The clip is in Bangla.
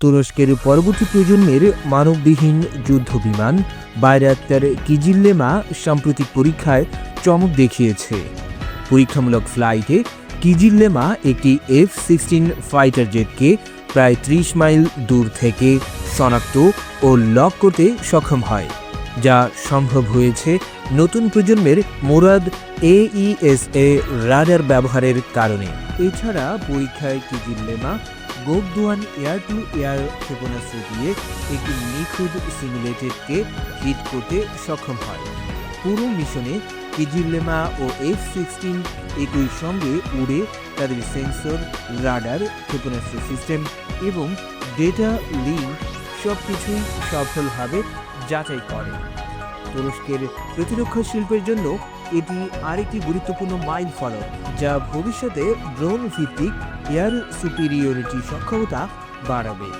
তুরস্কের পরবর্তী প্রজন্মের মানববিহীন যুদ্ধ বিমান বাইরাত্তার কিজিল্লেমা সাম্প্রতিক পরীক্ষায় চমক দেখিয়েছে। পরীক্ষামূলক ফ্লাইটে কিজিল্লেমা একটি এফ সিক্সটিন ফাইটার জেটকে প্রায় ত্রিশ মাইল দূর থেকে শনাক্ত ও লক করতে সক্ষম হয়। যা সম্ভব হয়েছে নতুন প্রজন্মের মোরাদ এইএসএ রাডার ব্যবহারের কারণে। এছাড়া পরীক্ষায় Kizilelma Gokdogan air to air ক্ষেপণাস্ত্র দিয়ে একটি নিখুঁত সিমুলেটেডকে হিট করতে সক্ষম হয়। পুরো মিশনে কিজিল্লেমা ও এফ সিক্সটিন একই সঙ্গে উড়ে তাদের সেন্সর, রাডার, ক্ষেপণাস্ত্র সিস্টেম এবং ডেটা লিঙ্ক সব কিছুই সফলভাবে যাচাই করে। তুরস্কের প্রতিরক্ষা শিল্পের জন্য এটি আরেকটি গুরুত্বপূর্ণ মাইল ফলক, যা ভবিষ্যতে ড্রোন ভিত্তিক এয়ার সুপিরিয়রিটি সক্ষমতা বাড়াবে।